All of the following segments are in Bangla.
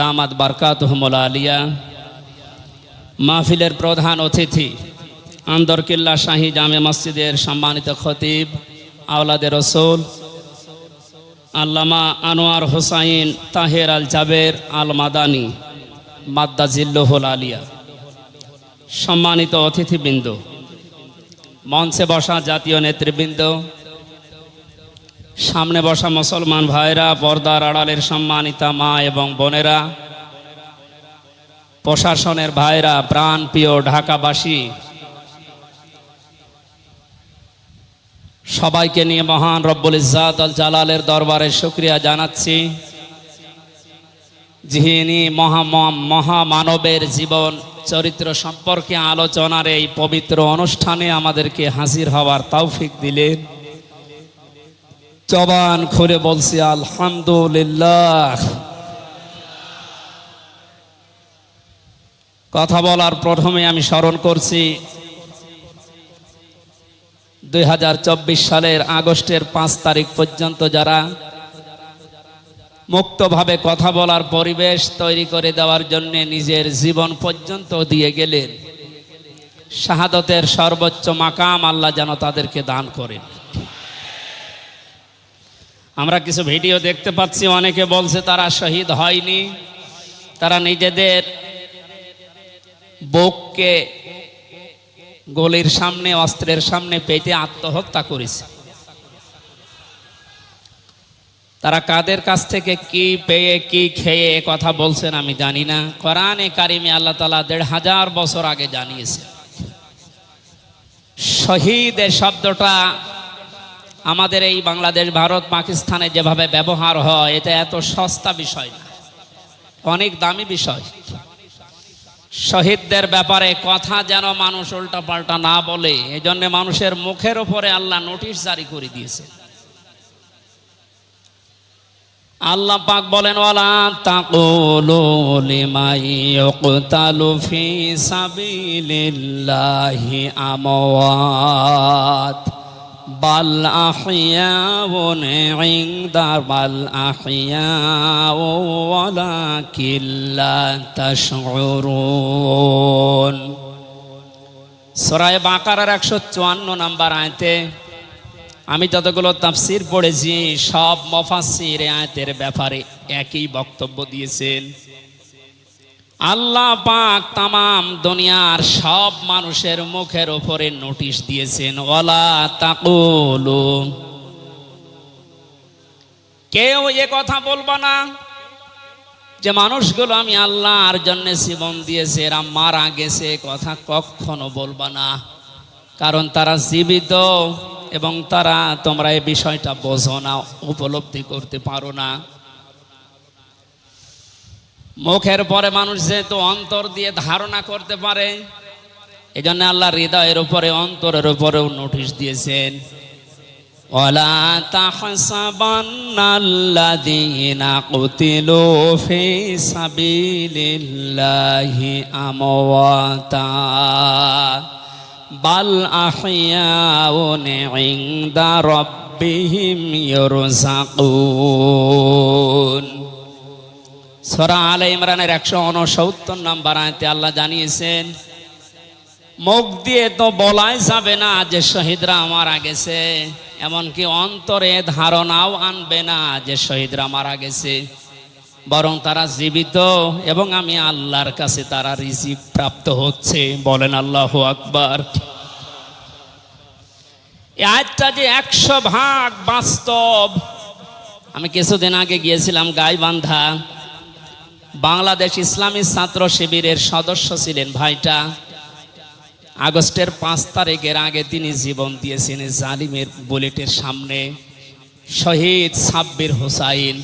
দামাদ বারকাতহমুল আলিয়া। মাহফিলের প্রধান অতিথি, আন্দরকিল্লা শাহী জামে মসজিদের সম্মানিত খতিব আওলাদের রসুল, আল্লামা আনোয়ার হোসাইন তাহের আল জাবের আল মাদানি, মাদ্দা জিল্লুহুল আলিয়া। সম্মানিত অতিথিবৃন্দ, মঞ্চে বসা জাতীয় নেতৃবৃন্দ সামনে বসা মুসলমান ভাইরা, পর্দার আড়ালের সম্মানিতা মা এবং বোনেরা, প্রশাসনের ভাইরা প্রাণ প্রিয় ঢাকাবাসী, সবাইকে নিয়ে মহান রব্বুল ইজাত আল জালালের দরবারে শুক্রিয়া জানাচ্ছি। যিনি মহা মহামানবের জীবন, চরিত্র সম্পর্কে আলোচনার এই পবিত্র অনুষ্ঠানে আমাদেরকে হাজির হওয়ার তৌফিক দিলেন। জবান খুলে বলছি, আলহামদুলিল্লাহ। কথা বলার প্রথমে আমি স্মরণ করছি দু হাজার চব্বিশ সালের আগস্টের পাঁচ তারিখ পর্যন্ত যারা মুক্তভাবে কথা বলার পরিবেশ তৈরি করে দেওয়ার জন্য নিজের জীবন পর্যন্ত দিয়ে গেলেন, শাহাদতের সর্বোচ্চ মাকাম আল্লাহ যেন তাদেরকে দান করেন। আমরা কিছু ভিডিও দেখতে পাচ্ছি, অনেকে বলছে তারা শহীদ হয়নি। তারা নিজেদের বুককে গলির সামনে, অস্ত্রের সামনে পেতে আত্মহত্যা করেছে। তারা কাদের কাছ থেকে কি পেয়ে, কি খেয়ে কথা বলছেন আমি জানি না। কোরআনে কারিমে আল্লাহ তালা দেড় হাজার বছর আগে জানিয়েছে শহীদ শব্দটা আমাদের এই বাংলাদেশ, ভারত, পাকিস্তানে যেভাবে ব্যবহার হয়, এটা এত সস্তা বিষয় না। অনেক দামি বিষয়। শহীদদের ব্যাপারে কথা যেন মানুষ উল্টা পাল্টা না বলে এই জন্য মানুষের মুখের ওপরে আল্লাহ নোটিশ জারি করে দিয়েছে। আল্লাহ পাক বলেন, ওয়ালা তাকুলু লিমাই ফি সাবিলিল্লাহি আমওয়াত। বাল আহিয়াউন ইনদা বাল আহিয়াউ ওয়ালাকিন লা তাশউরুন। সূরা বাকারার 154 নাম্বার আয়াতে আমি যতগুলো তাফসির পড়েছি, সব মফাসির আয়াতের ব্যাপারে একই বক্তব্য দিয়েছেন। আল্লাহ পাক তামাম দুনিয়ার সব মানুষের মুখের ওপরে নোটিশ দিয়েছেন ওলা তাকুলু। কেউ এ কথা বলব না যে মানুষগুলো আমি আল্লাহর জন্য জীবন দিয়েছে, এরা মারা গেছে কথা কখনো বলবা না। কারণ তারা জীবিত এবং তারা তোমরা এই বিষয়টা বোঝো না, উপলব্ধি করতে পারো না। মুখের পরে মানুষ যেহেতু অন্তর দিয়ে ধারণা করতে পারে এই জন্য আল্লাহ হৃদয়ের উপরে, অন্তরের উপরেও নোটিশ দিয়েছেন। আল্লা তাহসাবান্নাল্লাযীনা বাল সূরা আলে ইমরানের 169 নম্বর আয়াতে আল্লাহ জানিয়েছেন, মুখ দিয়ে তো বলাই যাবে না যে শহীদরা মারা গেছে, এমনকি অন্তরে ধারণাও আনবে না যে শহীদরা মারা গেছে। বরং তারা জীবিত এবং আমি আল্লাহর কাছে তারা রিজিক প্রাপ্ত হচ্ছে, বলেন আল্লাহ আকবার। আয়াতটা যে একশো ভাগ বাস্তব। আমি কিছুদিন আগে গিয়েছিলাম গাইবান্ধা। বাংলাদেশ ইসলামী ছাত্র শিবিরের সদস্য ছিলেন ভাইটা। আগস্টের পাঁচ তারিখের আগে তিনি জীবন দিয়েছেন জালিমের বুলেটের সামনে। শহীদ সাব্বির হোসাইন।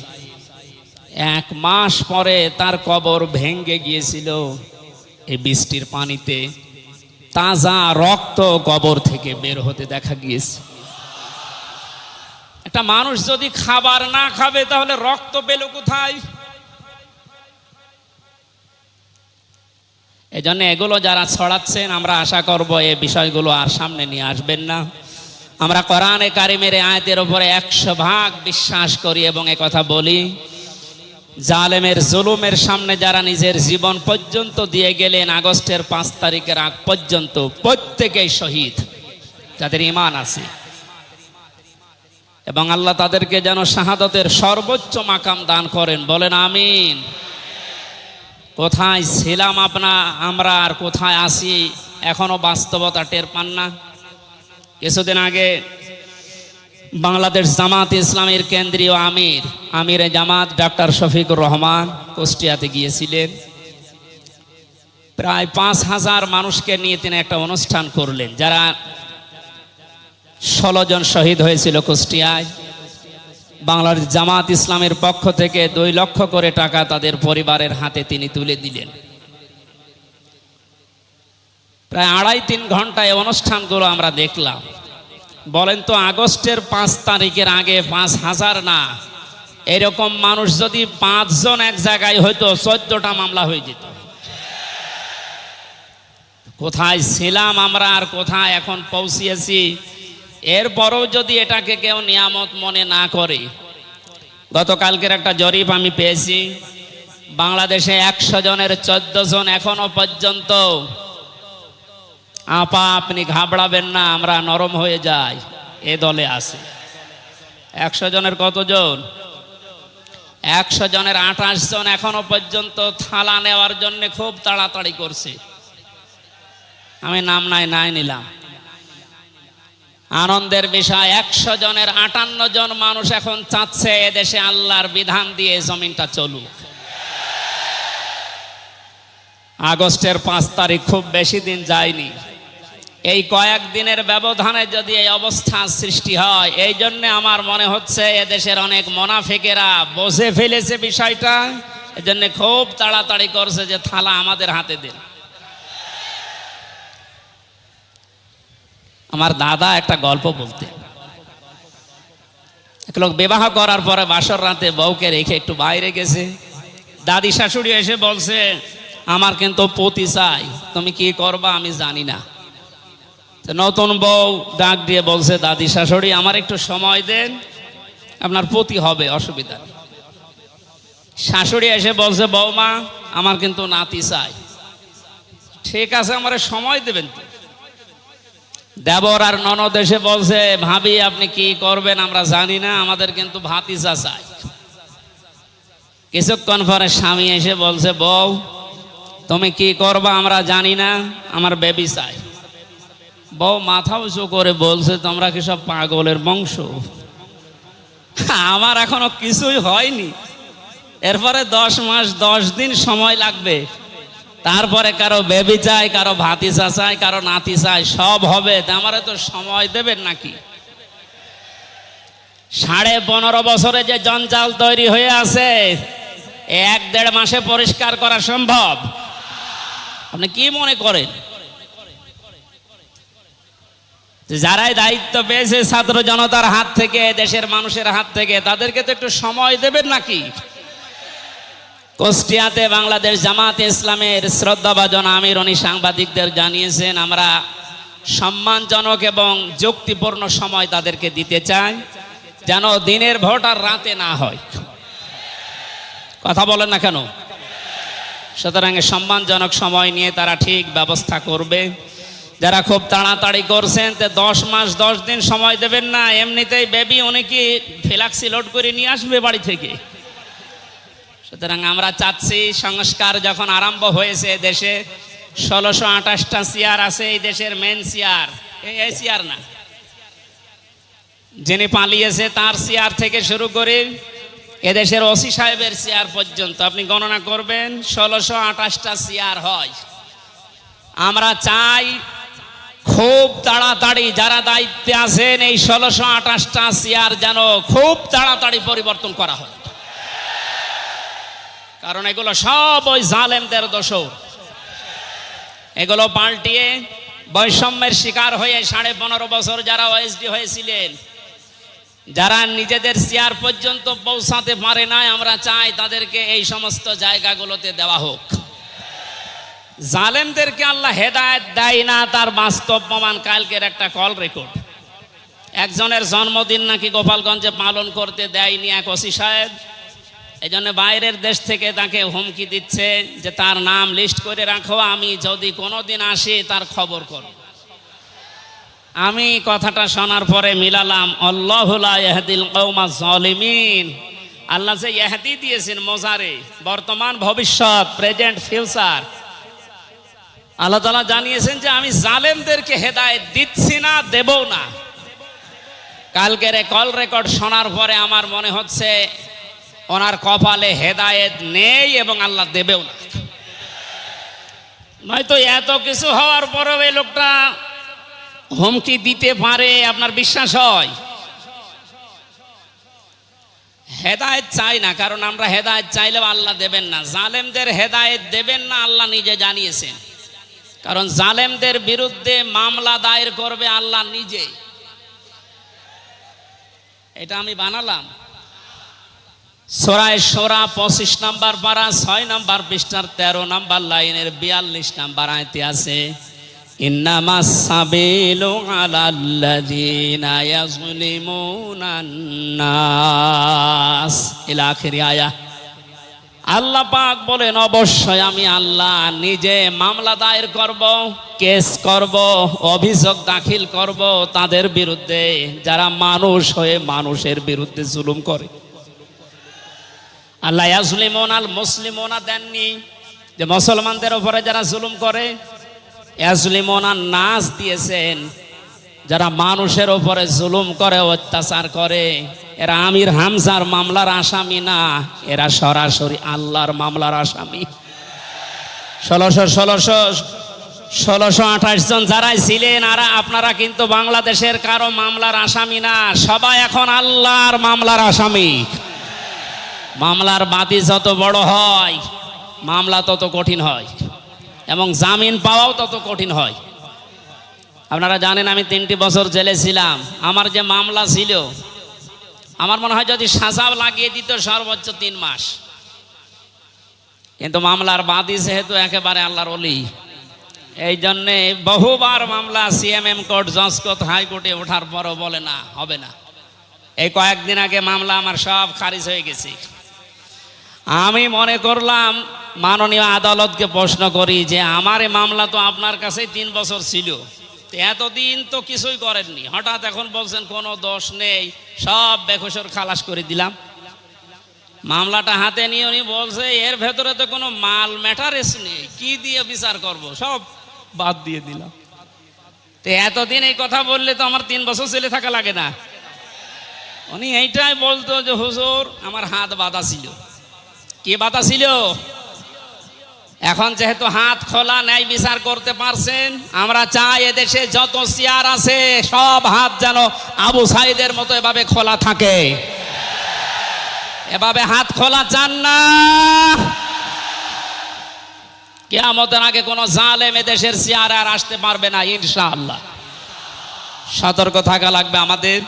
এক মাস পরে তার কবর ভেঙ্গে গিয়েছিল এই বৃষ্টির পানিতে। তাজা রক্ত কবর থেকে বের হতে দেখা গিয়েছে। একটা মানুষ যদি খাবার না খাবে তাহলে রক্ত পেল কোথায়? এই জন্য এগুলো যারা ছড়াচ্ছেন, আমরা আশা করব এই বিষয়গুলো আর সামনে নিয়ে আসবেন না। আমরা কোরআনে কারিমের আয়াতের উপরে একশো ভাগ বিশ্বাস করি এবং কথা বলি। জালেমের জুলুমের সামনে যারা নিজের জীবন পর্যন্ত দিয়ে গেলেন, আগস্টের পাঁচ তারিখের আগ পর্যন্ত প্রত্যেকেই শহীদ, যাদের ইমান আছে। এবং আল্লাহ তাদেরকে যেন শাহাদতের সর্বোচ্চ মাকাম দান করেন, বলেন আমিন। কোথায় ছিলাম আপনা, আমরা আর কোথায় আসি এখনও বাস্তবতা টের পান না। কিছুদিন আগে বাংলাদেশ জামাত ইসলামের কেন্দ্রীয় আমির, আমিরে জামাত ডাক্তার শফিকুর রহমান কুষ্টিয়াতে গিয়েছিলেন। প্রায় পাঁচ হাজার মানুষকে নিয়ে তিনি একটা অনুষ্ঠান করলেন। যারা ষোলো জন শহীদ হয়েছিল কুষ্টিয়ায় বাংলার জামাত ইসলামের পক্ষ থেকে দুই লক্ষ করে টাকা তাদের পরিবারের হাতে তিনি তুলে দিলেন। প্রায় আড়াই তিন ঘন্টায় অনুষ্ঠানগুলো আমরা দেখলাম। বলেন তো, আগস্টের পাঁচ তারিখের আগে পাঁচ হাজার না? এরকম মানুষ যদি পাঁচজন এক জায়গায় হইতো, চোদ্দটা মামলা হয়ে যেত। কোথায় ছিলাম আমরা আর কোথায় এখন পৌঁছিয়েছি? এরপরও যদি এটাকে কেউ নিয়ামত মনে না করে, গতকালকের একটা জরিপ আমি পেয়েছি। বাংলাদেশে একশো জনের চোদ্দ জন এখনও পর্যন্ত, আপা আপনি ঘাবড়াবেন না, আমরা নরম হয়ে যাই, এ দলে আছে। একশো জনের কতজন? একশো জনের আঠাশ জন এখনও পর্যন্ত থালা নেওয়ার জন্য খুব তাড়াতাড়ি করছে। আমি নাম নাই নাই নিলাম। আনন্দের বিষয়, একশো জনের আটান্ন জন মানুষ এখন চাচ্ছে এদেশে আল্লাহর বিধান দিয়ে জমিনটা চলুক। আগস্টের পাঁচ তারিখ খুব বেশি দিন যায়নি। এই কয়েক দিনের ব্যবধানে যদি এই অবস্থা সৃষ্টি হয়, এই জন্য আমার মনে হচ্ছে এদেশের অনেক মোনাফেকেরা বসে ফেলেছে বিষয়টা। এজন্য খুব তাড়াতাড়ি করছে যে থালা আমাদের হাতে দিন। আমার দাদা একটা গল্প বলতে। এক লোক বিবাহ করার পরে বাসর রাতে বউকে রেখে একটু বাইরে গেছে। দাদি শাশুড়ি এসে বলছে, আমার কিন্তু পতি চাই, তুমি কি করবা আমি জানি না। নতুন বউ ডাক দিয়ে বলছে, দাদি শাশুড়ি, আমার একটু সময় দেন, আপনার পতি হবে, অসুবিধা নেই। শাশুড়ি এসে বলছে বৌমা আমার কিন্তু নাতি চাই। ঠিক আছে, আমার সময় দেবেন তো। দেবর আর ননদ এসে বলছে, ভাবি, আপনি কি করবেন আমরা জানি না, আমাদের কিন্তু ভাতিজা চাই। কিছুক্ষণ পরে স্বামী এসে বলছে, বউ, তুমি কি করবা আমরা জানি না, আমার বেবি চাই। বউ মাথা উঁচু করে বলছে, তোমরা কি সব পাগলের বংশ? আমার এখনও কিছুই হয়নি। এরপরে দশ মাস, দশ দিন সময় লাগবে। তারপরে কারও বেবি চাই, কারও ভাতিসা চাই, কারও নাতি চাই, সব হবে। আমারে তো সময় দেবেন নাকি? সাড়ে পনেরো বছরে যে জঞ্জাল তৈরি হয়ে আছে, এক দেড় মাসে পরিষ্কার করা সম্ভব? আপনি কি মনে করেন? যারাই দায়িত্ব পেয়েছে ছাত্র জনতার হাত থেকে, দেশের মানুষের হাত থেকে, তাদেরকে তো একটু সময় দেবেন নাকি? কুষ্টিয়াতে বাংলাদেশ জামাতে ইসলামের শ্রদ্ধাভাজন আমির উনি সাংবাদিকদের জানিয়েছেন, আমরা সম্মানজনক এবং যুক্তিপূর্ণ সময় তাদেরকে দিতে চাই, যেন দিনের ভোট আর রাতে না হয়। কথা বলেন না কেন? সুতরাং সম্মানজনক সময় নিয়ে তারা ঠিক ব্যবস্থা করবে। যারা খুব তাড়াতাড়ি করছেন, তে দশ মাস, দশ দিন সময় দেবেন না, এমনিতেই বেবি উনি কি ফ্লাক্সি লোড করে নিয়ে আসবে বাড়ি থেকে? সুতরাং আমরা চাচ্ছি সংস্কার যখন আরম্ভ হয়েছে দেশে, ষোলোশো আঠাশটা চেয়ার আছে এই দেশের মেন চেয়ার এই চেয়ার না। যিনি পালিয়েছে তার চেয়ার থেকে শুরু করে এদেশের ওসি সাহেবের চেয়ার পর্যন্ত। আপনি গণনা করবেন, ষোলোশো আঠাশটা চেয়ার হয়। আমরা চাই খুব তাড়াতাড়ি যারা দায়িত্বে আছেন এই ষোলোশো আঠাশটা চেয়ার যেন খুব তাড়াতাড়ি পরিবর্তন করা হয় কারণ এগুলো সব ওই জালেমদের দোষ এগুলো পাল্টিয়ে বৈষম্যের শিকার হয়ে সাড়ে পনেরো বছর যারা ওএসডি হয়েছিলেন, যারা নিজেদের চেয়ার পর্যন্ত পৌঁছাতে পারে নাই, আমরা চাই তাদেরকে এই সমস্ত জায়গাগুলোতে দেওয়া হোক। জালেমদেরকে আল্লাহ হেদায়ত দেয় না, তার বাস্তব প্রমাণ কালকের একটা কল রেকর্ড একজনের জন্মদিন নাকি গোপালগঞ্জে পালন করতে দেয়নি এক ওসি সাহেব। এই জন্য বাইরের দেশ থেকে তাকে হুমকি দিচ্ছে যে তার নাম লিস্ট করে রাখো, আমি যদি কোনোদিন আসি তার খবর করো আমি কথাটা শোনার পরে মিলালাম জলিমিন আল্লাহ যে ইহাদি দিয়েছেন মোজারে, বর্তমান, ভবিষ্যৎ, প্রেজেন্ট, ফিউচার। আল্লাহ তালা জানিয়েছেন যে আমি জালেমদেরকে হেদায়েত দিচ্ছি না দেবও না। কালকের কল রেকর্ড শোনার পরে আমার মনে হচ্ছে ওনার কপালে হেদায়েত নেই এবং আল্লাহ দেবেও না। নয়তো এত কিছু হওয়ার পরেও এই লোকটা হুমকি দিতে পারে, আপনার বিশ্বাস হয়? হেদায়েত চাই না, কারণ আমরা হেদায়েত চাইলেও আল্লাহ দেবেন না। জালেমদের হেদায়েত দেবেন না, আল্লাহ নিজে জানিয়েছেন। কারণ জালেমদের বিরুদ্ধে মামলা দায়ের করবে আল্লাহ নিজে। এটা আমি বানালাম। সোরায় সোরা, পঁচিশ নাম্বার পারা ছয় নাম্বার পৃষ্ঠার তেরো নাম্বার লাইনের বিয়াল্লিশ নাম্বার আয়তে আছে সাবিলু আলাল্লাযীনা ইয়াজলিমুনা নাস। ইলা আখিরি আয়া। আল্লাহ পাক বলেন, অবশ্যই আমি আল্লাহ নিজে মামলা দায়ের করব, কেস করব, অভিযোগ দাখিল করব তাদের বিরুদ্ধে, যারা মানুষ হয়ে মানুষের বিরুদ্ধে জুলুম করে। আল্লাহ ইয়াজলিমুন আল মুসলিমোনা দেননি যে মুসলমানদের উপরে যারা জুলুম করে ইয়াজলিমোনা নাচ দিয়েছেন, যারা মানুষের উপরে জুলুম করে, অত্যাচার করে, এরা আমির হামজার মামলার আসামি না, এরা সরাসরি আল্লাহর মামলার আসামি। ষোলোশো ষোলোশো ষোলোশো আঠাশ জন যারাই ছিলেন, আর আপনারা কিন্তু বাংলাদেশের কারও মামলার আসামি না, সবাই এখন আল্লাহর মামলার আসামি। মামলার বাদি যত বড় হয়, মামলা তত কঠিন হয়, এবং জামিন পাওয়াও তত কঠিন হয়। আপনারা জানেন আমি তিনটি বছর জেলে ছিলাম। আমার যে মামলা ছিল, আমার মনে হয় যদি সাজা লাগিয়ে দিত সর্বোচ্চ তিন মাস। কিন্তু মামলার বাদী যেহেতু একেবারে আল্লাহর অলি এই জন্যে বহুবার মামলা সিএমএম কোর্ট জজ কোর্ট হাইকোর্টে ওঠার পরও বলে না, হবে না। এই কয়েকদিন আগে মামলা আমার সব খারিজ হয়ে গেছে। আমি মনে করলাম মাননীয় আদালতকে প্রশ্ন করি যে আমার মামলা তো আপনার কাছেই তিন বছর ছিল। এতদিন তো কিছুই করেননি। হঠাৎ এখন বলছেন কোনো দোষ নেই, সব বেকসর খালাস করে দিলাম। মামলাটা হাতে নিয়ে উনি বলছে, এর ভেতরে তো কোনো মাল ম্যাটারেস নেই, কি দিয়ে বিচার করব? সব বাদ দিয়ে দিলাম। তো এতদিন এই কথা বললে তো আমার তিন বছর ছেলে থাকা লাগে না। উনি এইটাই বলতো যে, হুজুর, আমার হাত বাঁধা ছিল। কি বাধা ছিল? এখন যেহেতু হাত খোলা ন্যায় বিচার করতে পারছেন, আমরা চাই এদেশে যত চেয়ার আছে, সব হাত যেন আবু সাইদের মতো এভাবে খোলা থাকে। এভাবে হাত খোলা চান না। কেয়ামতের আগে কোনো জালেম এদেশের চেয়ার আর আসতে পারবে না, ইনশাআল্লাহ। সতর্ক থাকা লাগবে আমাদের।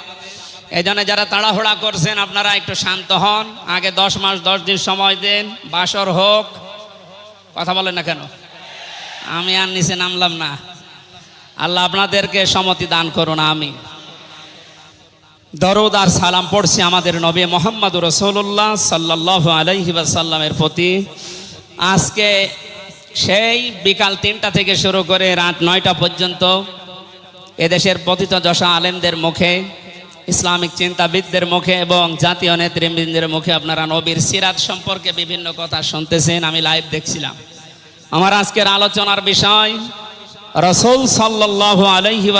এই জন্য যারা তাড়াহুড়া করছেন, আপনারা একটু শান্ত হন। আগে দশ মাস, দশ দিন সময় দেন। বাসর হোক। কথা বলেন না কেন? আমি আর নিচে নামলাম না। আল্লাহ আপনাদেরকে সমতি দান করুন আমি দরদ আর সালাম পড়ছি আমাদের নবী মোহাম্মদ রসুল্লাহ সাল্লাহ আলহি সাল্লামের প্রতি। আজকে সেই বিকাল তিনটা থেকে শুরু করে রাত নয়টা পর্যন্ত এদেশের পতিত যশা আলেমদের মুখে ইসলামিক চিন্তাবিদদের মুখে এবং জাতীয় নেতৃবৃন্দের মুখে আপনারা নবীর সিরাত সম্পর্কে বিভিন্ন কথা শুনতেছেন, আমি লাইভ দেখছিলাম। আমার আজকের আলোচনার বিষয়, রসুল সাল্লাহ আলহি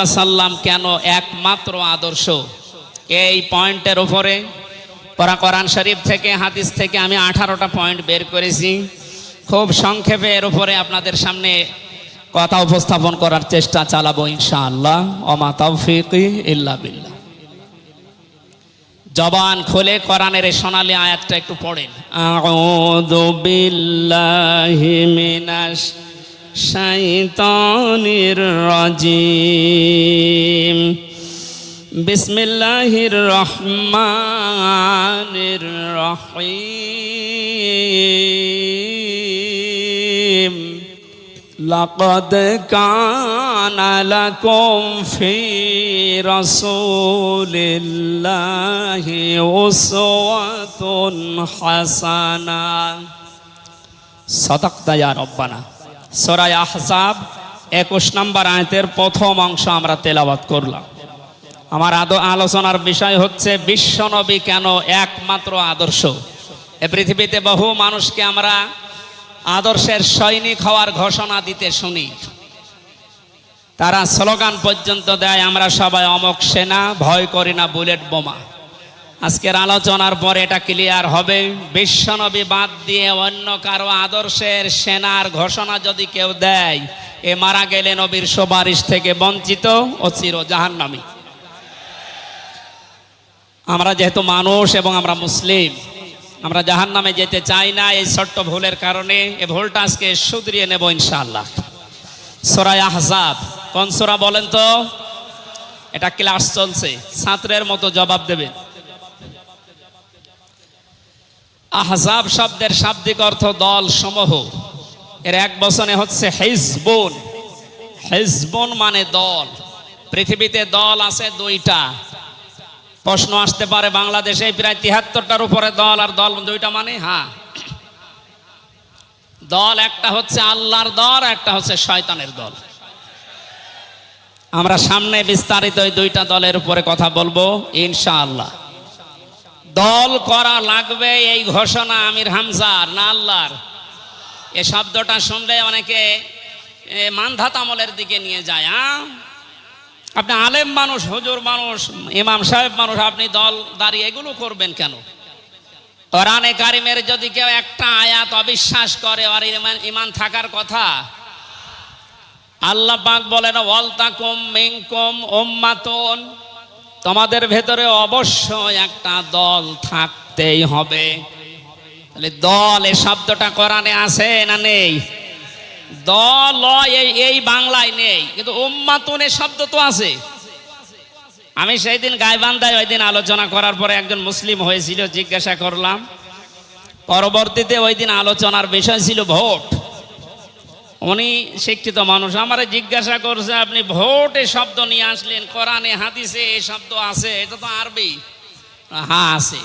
কেন একমাত্র আদর্শ? এই পয়েন্টের উপরে পরা কোরআন শরীফ থেকে, হাদিস থেকে আমি আঠারোটা পয়েন্ট বের করেছি। খুব সংক্ষেপে এর উপরে আপনাদের সামনে কথা উপস্থাপন করার চেষ্টা চালাবো ইনশাআল্লাহ। অমা তৌফিক ইল্লা বিল্লাহ। জবান খোলে কোরআনের সোনালী আয়াতটা একটু পড়েন। আউযু বিল্লাহি মিনাশ শাইতানির রাজিম। বিসমিল্লাহির রহমানির রহিম। لقد كان لكم في رسول الله أسوة حسنة صدقت يا ربنا সরাই আহজাব একুশ নম্বর আয়তের প্রথম অংশ আমরা তেলাবাত করলাম আমার আদো আলোচনার বিষয় হচ্ছে বিশ্বনবী কেন একমাত্র আদর্শ এ পৃথিবীতে বহু মানুষকে আমরা আদর্শের সৈনিক হওয়ার ঘোষণা দিতে শুনি। তারা স্লোগান পর্যন্ত দেয়, আমরা সবাই অমক সেনা, ভয় করি না বুলেট বোমা। আজকের আলোচনার পর এটা ক্লিয়ার হবে। বিশ্বনবী বাদ দিয়ে অন্য কারও আদর্শের সেনার ঘোষণা যদি কেউ দেয়, এ মারা গেলে নবীর সুপারিশ থেকে বঞ্চিত ও চির জাহান্নামী আমরা যেহেতু মানুষ এবং আমরা মুসলিম আমরা জাহান নামে যেতে চাই না এই ছোট্ট ভুলের কারণে এ ভুলটা আজকে শুধরিয়ে নেব ইনশাআল্লাহ। সোরাই আহজাব, কোন সোরা বলেন তো? এটা ক্লাস চলছে, ছাত্রের মতো জবাব দেবেন। আহজাব শব্দের শাব্দিক অর্থ দল সমূহ। এর এক বছরে হচ্ছে হিজবুন। হিজবুন মানে দল। পৃথিবীতে দল আছে দুইটা। প্রশ্ন আসতে পারে বাংলাদেশে প্রায় তিহাত্তরটার উপরে দল আর দল দুইটা মানে? হ্যাঁ। দল একটা হচ্ছে আল্লাহর দল একটা হচ্ছে শয়তানের দল। আমরা সামনে বিস্তারিত ওই দুইটা দলের উপরে কথা বলব ইনশাআল্লাহ। দল করা লাগবে এই ঘোষণা আমির হামজার না আল্লাহর? এ শব্দটা শুনলে অনেকে এ, মানধাত আমলের দিকে নিয়ে যায় হ্যাঁ আপনি আলেম মানুষ, হুজুর মানুষ, ইমাম সাহেব মানুষ, আপনি দল দাঁড়িয়ে এগুলো করবেন কেন? কোরআনে কারিমের যদি কেউ একটা আয়াত অবিশ্বাস করে, আর ইমান থাকার কথা, আল্লাহ পাক বলেন ওয়ালতাকুম মিনকুম উম্মাতুন। তোমাদের ভেতরে অবশ্যই একটা দল থাকতেই হবে। তাহলে দল এই শব্দটা কোরআনে আছে না নেই? দল এই এই বাংলায় নেই, কিন্তু উম্মাতুন এ শব্দ তো আছে। আমি সেই দিন গাইবান্ধায় ওই দিন আলোচনা করার পরে একজন মুসলিম হয়েছিল, জিজ্ঞাসা করলাম, পরবর্তীতে ওই দিন আলোচনার বিষয় ছিল ভোট। উনি শিক্ষিত মানুষ, আমারে জিজ্ঞাসা করছে, আপনি ভোট শব্দ নিয়ে আসলেন, কোরআনে, হাদিসে এই শব্দ আছে, এটা তো আরবি? হ্যাঁ আছে।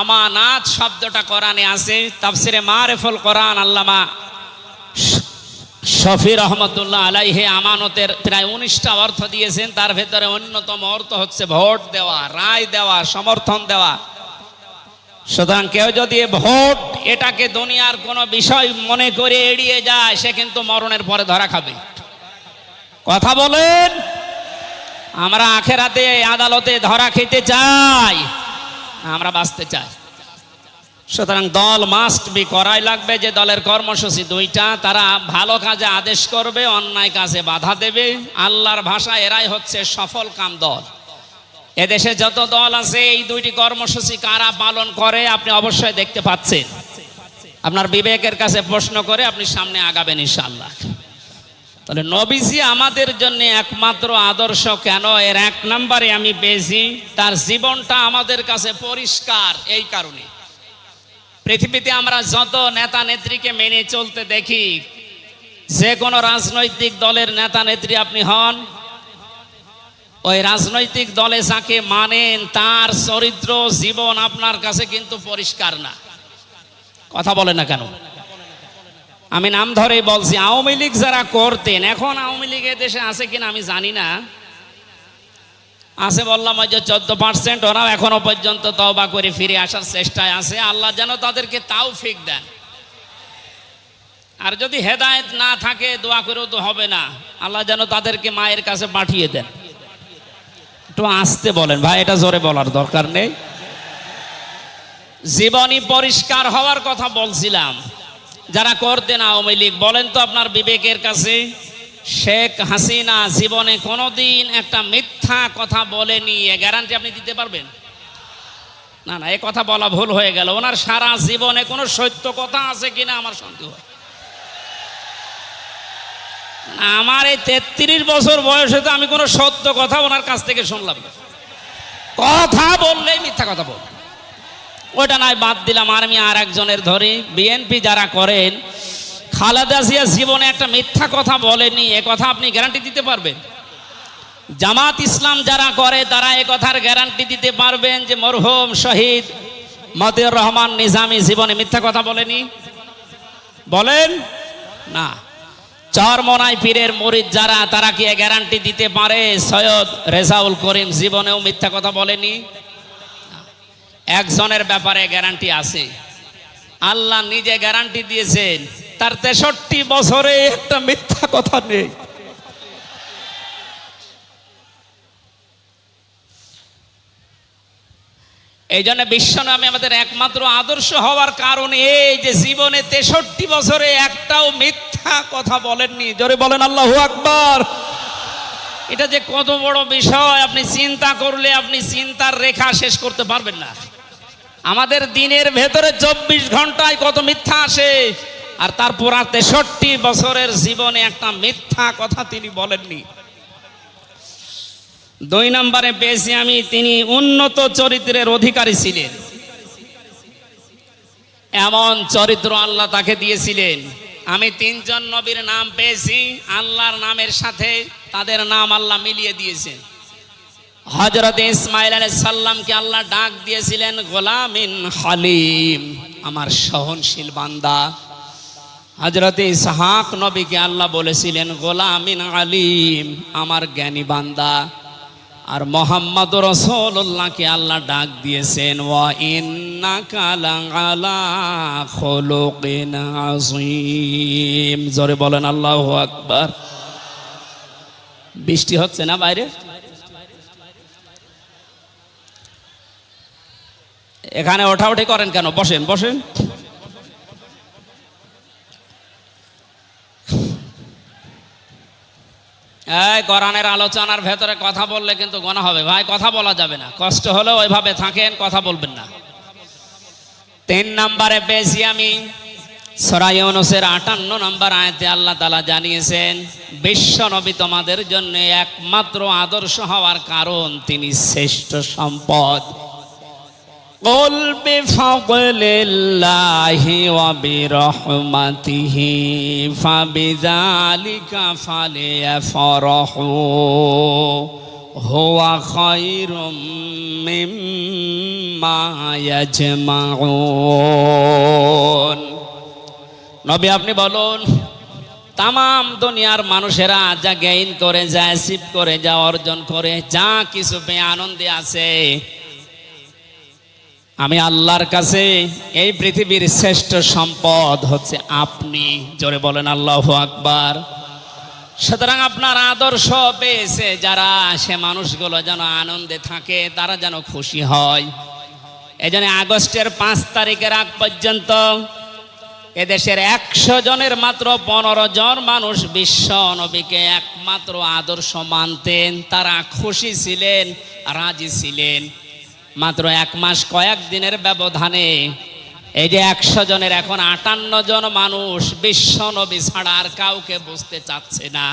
আমানাত শব্দটা কোরআনে আছে, তাফসিরে মারেফুল কোরআন আল্লামা শফি রহমতুল্লাহ আলাইহে আমানতের প্রায় উনিশটা অর্থ দিয়েছেন, তার ভেতরে অন্যতম অর্থ হচ্ছে ভোট দেওয়া, রায় দেওয়া, সমর্থন দেওয়া। সুতরাং কেউ যদি ভোট এটাকে দুনিয়ার কোনো বিষয় মনে করে এড়িয়ে যায়, সে কিন্তু মরণের পরে ধরা খাবে। কথা বলেন, আমরা আখেরাতে আদালতে ধরা খেতে চাই, আমরা বাঁচতে চাই। সুতরাং দল মাস্ট বি করাই লাগবে, যে দলের কর্মসূচি দুইটা, তারা ভালো কাজে আদেশ করবে, অন্যায় কাজে বাধা দেবে। আল্লাহর ভাষা এরাই হচ্ছে সফল কাম দল। এদেশে যত দল আছে, এই দুইটি কর্মসূচি কারা পালন করে, আপনি অবশ্যই দেখতে পাচ্ছেন। আপনার বিবেকের কাছে প্রশ্ন করে আপনি সামনে আগাবেন ইনশাআল্লাহ। তাহলে নবীজি আমাদের জন্য একমাত্র আদর্শ কেন? এর এক নম্বরে আমি পেয়েছি তার জীবনটা আমাদের কাছে পরিষ্কার, এই কারণে। পৃথিবীতে আমরা যত নেতা নেত্রীকে মেনে চলতে দেখি, যে কোনো রাজনৈতিক দলের নেতা নেত্রী আপনি হন, ওই রাজনৈতিক দলে যাকে মানেন, তার চরিত্র, জীবন আপনার কাছে কিন্তু পরিষ্কার না। কথা বলে না কেন? আমি নাম ধরেই বলছি, আওয়ামী লীগ যারা করতেন, এখন আওয়ামী লীগ দেশে আছে কিনা আমি জানি না। আছে বললাম ওই যে চোদ্দ পার্সেন্ট ওরাও এখনও পর্যন্ত তওবা করে ফিরে আসার চেষ্টায় আছে। আল্লাহ যেন তাদেরকে তাও ফিক দেন। আর যদি হেদায়ত না থাকে, দোয়া করেও তো হবে না। আল্লাহ যেন তাদেরকে মায়ের কাছে পাঠিয়ে দেন। একটু আসতে বলেন, ভাই, এটা জোরে বলার দরকার নেই। জীবনী পরিষ্কার হওয়ার কথা বলছিলাম। যারা করতেন আওয়ামী লীগ, বলেন তো আপনার বিবেকের কাছে। শেখ হাসিনা জীবনে কোনোদিন একটা মিথ্যা কথা বলেনি, এ গ্যারান্টি আপনি দিতে পারবেন? না না, এ কথা বলা ভুল হয়ে গেল। ওনার সারা জীবনে কোনো সত্য কথা আছে কিনা আমার সন্দেহ। আমার এই তেত্রিশ বছর বয়সে তো আমি কোনো সত্য কথা ওনার কাছ থেকে শুনলাম না। কথা বললেই মিথ্যা কথা বল। ওটা নয়, বাদ দিলাম। আর আমি আর একজনের ধরে বিএনপি যারা করেন খালেদা জিয়া জীবনে একটা মিথ্যা কথা বলেনি, এ কথা আপনি গ্যারান্টি দিতে পারবেন। জামাত ইসলাম যারা করে, তারা এ কথার গ্যারান্টি দিতে পারবেন যে মরহুম শহীদ মতিউর রহমান নিজামী জীবনে মিথ্যা কথা বলেনি। বলেন? না। চরমনাই পীরের মরিদ যারা, তারা কি গ্যারান্টি দিতে পারে? সৈয়দ রেজাউল করিম জীবনেও মিথ্যা কথা বলেনি। একজনের ব্যাপারে গ্যারান্টি আছে। আল্লাহ নিজে গ্যারান্টি দিয়েছেন। তার তেষট্টি বছরে একটা মিথ্যা কথা নেই। এই জন্য বিশ্বনামে আমাদের একমাত্র আদর্শ হওয়ার কারণ এই যে জীবনে তেষট্টি বছরে একটাও মিথ্যা কথা বলেননি। জোরে বলেন, আল্লাহ আকবার। এটা যে কত বড় বিষয়, আপনি চিন্তা করলে আপনি চিন্তার রেখা শেষ করতে পারবেন না। আমাদের দিনের ভেতরে চব্বিশ ঘন্টায় কত মিথ্যা আসে? আর তারপর আর তেষট্টি বছরের জীবনে একটা মিথ্যা কথা তিনি বলেননি। দুই নম্বরে পেয়েছি আমি, তিনি উন্নত চরিত্রের অধিকারী ছিলেন। এমন চরিত্র আল্লাহ তাকে দিয়েছিলেন। আমি তিনজন নবীর নাম পেয়েছি, আল্লাহর নামের সাথে তাদের নাম আল্লাহ মিলিয়ে দিয়েছেন। হজরত ইসমাইল আলাইহিস সাল্লামকে আল্লাহ ডাক দিয়েছিলেন, গোলামিন হালিম, আমার সহনশীল বান্দা হজরত ইসহাক নবীকে আল্লাহ বলেছিলেন, গোলামিন আলিম, আমার জ্ঞানী বান্দা। আর মোহাম্মদ রসুল্লাহকে আল্লাহ ডাক দিয়েছেন, ওয়া ইন্নাকা লাআলা খুলুকিন আযীম। জোরে বলেন, আল্লাহ আকবার। বৃষ্টি হচ্ছে না বাইরে? এখানে ওঠাউঠি করেন কেন? বসেন বসেন। এই কোরআনের আলোচনার ভেতরে কথা বললে কিন্তু গোনা হবে। ভাই, কথা বলা যাবে না। কষ্ট হলেও ওইভাবে থাকেন, কথা বলবেন না। তিন নম্বরে পেয়েছি আমি সরাই অনুসের আটান্ন নম্বর আয়তে আল্লাহ তালা জানিয়েছেন, বিশ্ব নবী তোমাদের জন্য একমাত্র আদর্শ হওয়ার কারণ তিনি শ্রেষ্ঠ সম্পদ। قل بفضل الله وبرحمته فبذلك فليفرحوا هو خير مما يجمعون নবী আপনি বলুন তাম দুনিয়ার মানুষেরা যা গেইন করে যা অ্যাচিভ করে যা অর্জন করে যা কিছু পেয়ে আনন্দে আছে আমি আল্লাহর কাছে এই পৃথিবীর শ্রেষ্ঠ সম্পদ হচ্ছে আপনি। জোরে বলেন আল্লাহ আকবার। সুতরাং আপনার আদর্শ পেয়েছে যারা সে মানুষগুলো যেন আনন্দে থাকে, তারা যেন খুশি হয়। এই জন্য আগস্টের পাঁচ তারিখের আগ পর্যন্ত এদেশের একশো জনের মাত্র পনেরো জন মানুষ বিশ্ব নবীকে একমাত্র আদর্শ মানতেন। তারা খুশি ছিলেন, রাজি ছিলেন। মাত্র এক মাস কয়েক দিনের ব্যবধানে এই যে একশো জনের এখন আটান্ন জন মানুষ বিশ্ব নবী ছাড়া আর কাউকে বুঝতে চাচ্ছে না।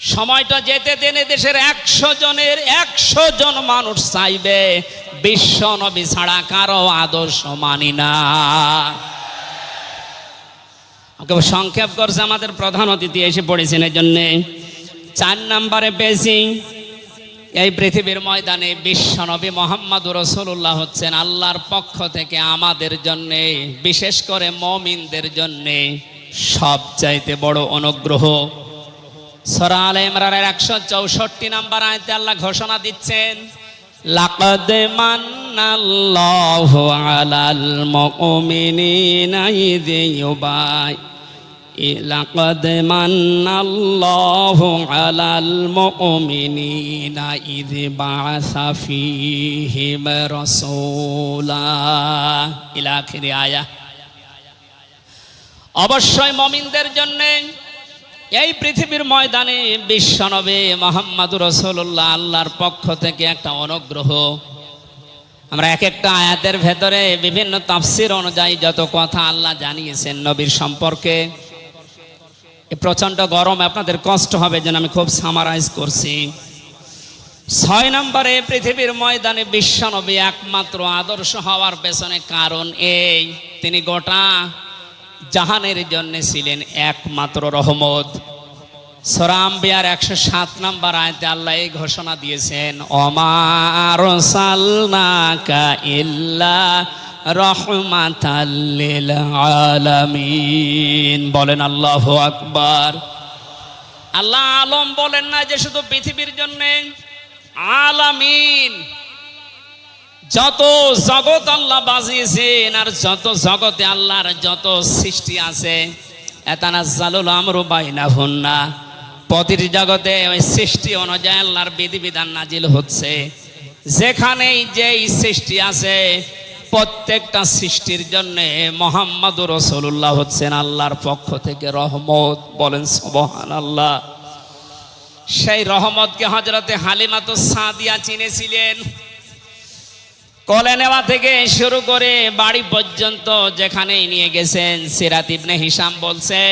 সময়টা যেতে দেন দেশের একশো জনের একশো জন মানুষ চাইবে, বিশ্ব নবী ছাড়া কারও আদর্শ মানি না। সংক্ষেপ করছে আমাদের প্রধান অতিথি এসে পড়েছেন, এই জন্যে চার নাম্বারে পেয়েছি। এই পৃথিবীর ময়দানে বিশ্বনবী মোহাম্মদ রসুল্লাহ হচ্ছেন আল্লাহর পক্ষ থেকে আমাদের জন্যে, বিশেষ করে মমিনদের জন্যে সবচাইতে বড় অনুগ্রহ। সরা আল ইমরানের একশো চৌষট্টি নাম্বার আয়তে আল্লাহ ঘোষণা দিচ্ছেন, লাকাদ মান্নাল্লাহু আলাল ইউবাই لقد من الله على المؤمنين إذ بعث فيهم رسولا إلى آخر آية অবশ্যই মমিনদের জন্য এই পৃথিবীর ময়দানে বিশ্বনবে মোহাম্মদ রসুল্লাহ আল্লাহর পক্ষ থেকে একটা অনুগ্রহ আমরা এক একটা আয়াতের ভেতরে বিভিন্ন তাফসির অনুযায়ী যত কথা আল্লাহ জানিয়েছেন নবীর সম্পর্কে এই প্রচণ্ড গরম আপনাদের কষ্ট হবে যেন আমি খুব সামারাইজ করছি। ছয় নম্বরে পৃথিবীর ময়দানে বিশ্বনবী একমাত্র আদর্শ হওয়ার পেছনে কারণ এই। তিনি গোটা জাহানের জন্য ছিলেন একমাত্র রহমত। সরাম বিয়ার একশো সাত নম্বর আয়তে আল্লাহ এই ঘোষণা দিয়েছেন অমার সালনাকা ইল্লা রহমাতাল্লিল আলামিন বলেন আল্লাহু আকবার। আল্লাহ আলম বলেন না যে শুধু পৃথিবীর জন্য, আলামিন। যত জগৎ আল্লাহ বাজিয়েছেন আর যত জগতে আল্লাহর যত সৃষ্টি আছে, এতানাজ্জালুল আমরু বাইনাহুন্না। প্রতিটি জগতে ওই সৃষ্টি অনুযায়ী আল্লাহর বিধিবিধান নাজিল হচ্ছে। যেখানেই যেই সৃষ্টি আছে প্রত্যেকটা সৃষ্টির জন্য মোহাম্মদ রসুল্লাহ হচ্ছেন আল্লাহর পক্ষ থেকে রহমত। বলেন সুবহান আল্লাহ সেই রহমতকে হজরতে হালিমাতো সাদিয়া চিনেছিলেন। কলে নেওয়া থেকে শুরু করে বাড়ি পর্যন্ত যেখানেই নিয়ে গেছেন, সিরাত ইবনে হিসাম বলছে,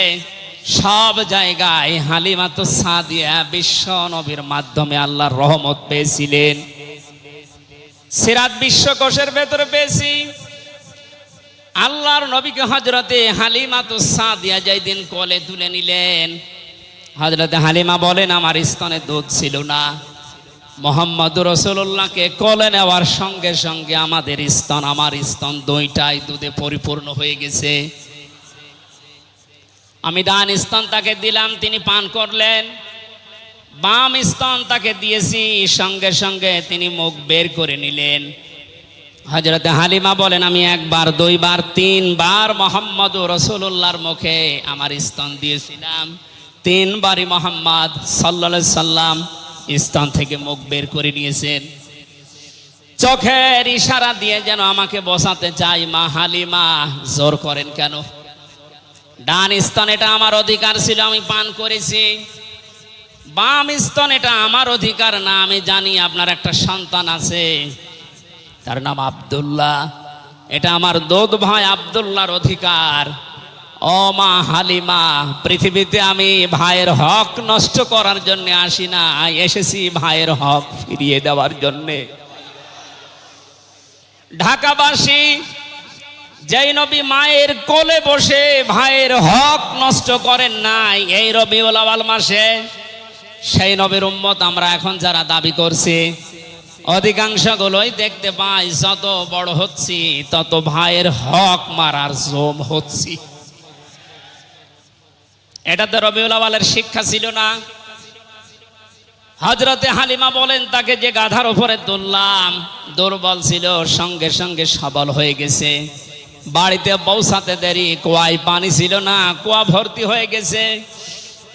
সব জায়গায় হালিমাতো সাদিয়া বিশ্ব নবীর মাধ্যমে আল্লাহর রহমত পেয়েছিলেন। সিরাত বিশ্বকোষের ভেতরে পেয়েছি। আল্লাহর নবীকে হজরতে হালিমাতো সাদিয়া যেই দিন কলে তুলে নিলেন। হজরতে হালিমা বলেন, আমার স্তনে দুধ ছিল না। মোহাম্মদ রসুল্লাহকে কলে নেওয়ার সঙ্গে সঙ্গে আমাদের স্তন, আমার স্তন দুইটাই দুধে পরিপূর্ণ হয়ে গেছে। আমি দান স্তন তাকে দিলাম, তিনি পান করলেন। বাম স্তন তাকে দিয়েছি, সঙ্গে সঙ্গে তিনি মুখ বের করে নিলেন। হজরতে হালিমা বলেন, আমি একবার, দুইবার, তিনবার মোহাম্মদ রসুল্লাহর মুখে আমার স্তন দিয়েছিলাম। তিনবারই মোহাম্মদ সাল্লা সাল্লাম স্তন থেকে মুখ বের করে নিয়েছেন। চোখের ইশারা দিয়ে যেন আমাকে বসাতে চাই মা হালিমা, জোর করেন কেন? ডান স্তন এটা আমার অধিকার ছিল, আমি পান করেছি। বাম স্তন, এটা আমার অধিকার না, আমি জানি আপনার একটা সন্তান আছে। তার নাম আব্দুল্লাহ। এটা আমার দোদ ভাই আব্দুল্লাহর অধিকার। ও মা হালিমা, পৃথিবীতে আমি ভাইয়ের হক নষ্ট করার জন্য আসি না, এসেছি ভাইয়ের হক ফিরিয়ে দেওয়ার জন্যে। ঢাকাবাসী, যেই নবী মায়ের কোলে বসে ভাইয়ের হক নষ্ট করেন নাই, এই রবিউল আওয়াল মাসে সেই নবীর উম্মত আমরা এখন যারা দাবি করছি, অধিকাংশগুলোই দেখতে পাই যত বড় হচ্ছি, তত ভাইয়ের হক মারার জোম হচ্ছি। এটা তো রবিউল আওয়ালের শিক্ষা ছিল না। হজরতে হালিমা বলেন, তাকে যে গাধার উপরে তুললাম, দুর্বল ছিল, সঙ্গে সঙ্গে সবল হয়ে গেছে। বাড়িতে পৌঁছাতে দেরি, কুয়ায় পানি ছিল না, কুয়া ভর্তি হয়ে গেছে।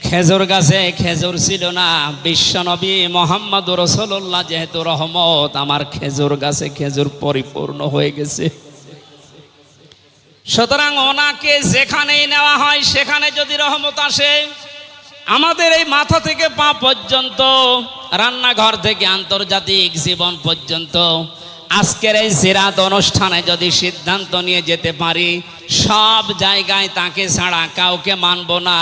খেজুর গাছে খেজুর ছিল না। বিশ্বনবী মোহাম্মদ রসল্লাহ যেহেতু রহমত, আমার খেজুর গাছে খেজুর পরিপূর্ণ হয়ে গেছে। সুতরাং ওনাকে যেখানেই নেওয়া হয়, সেখানে যদি রহমত আসে, আমাদের এই মাথা থেকে পা পর্যন্ত, রান্নাঘর থেকে আন্তর্জাতিক জীবন পর্যন্ত, আজকের এই সিরাত অনুষ্ঠানে যদি সিদ্ধান্ত নিয়ে যেতে পারি, সব জায়গায় তাকে ছাড়া কাউকে মানব না।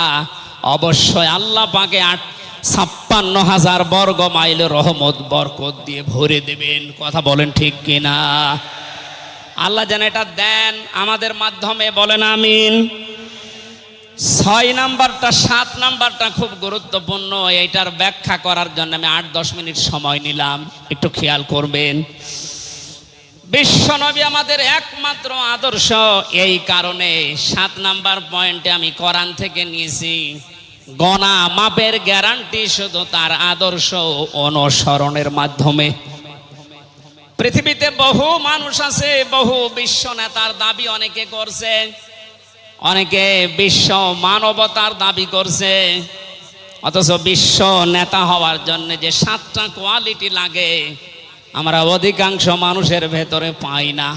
অবশ্যই আল্লাহ পাকে আট ছাপ্পান্ন হাজার বর্গ মাইল রহমত বরকত দিয়ে ভরে দেবেন। কথা বলেন ঠিক কিনা? আল্লাহ যেন এটা দেন আমাদের মাধ্যমে, বলেন আমিন। ছয় নাম্বারটা, সাত নাম্বারটা খুব গুরুত্বপূর্ণ। এইটার ব্যাখ্যা করার জন্য আমি আট দশ মিনিট সময় নিলাম। একটু খেয়াল করবেন। বিশ্বনবী আমাদের একমাত্র আদর্শ এই কারণে। সাত নাম্বার পয়েন্টে আমি কোরআন থেকে নিয়েছি। গণা মাপের গ্যারান্টি শুধু তার আদর্শ অনুসরণের মাধ্যমে। পৃথিবীতে বহু মানুষ আছে, বহু বিশ্ব নেতার দাবি অনেকে করছে, অনেকে বিশ্ব মানবতার দাবি করছে। অথচ বিশ্ব নেতা হওয়ার জন্য যে সাতটা কোয়ালিটি লাগে, আমরা অধিকাংশ মানুষের ভেতরে পাই না।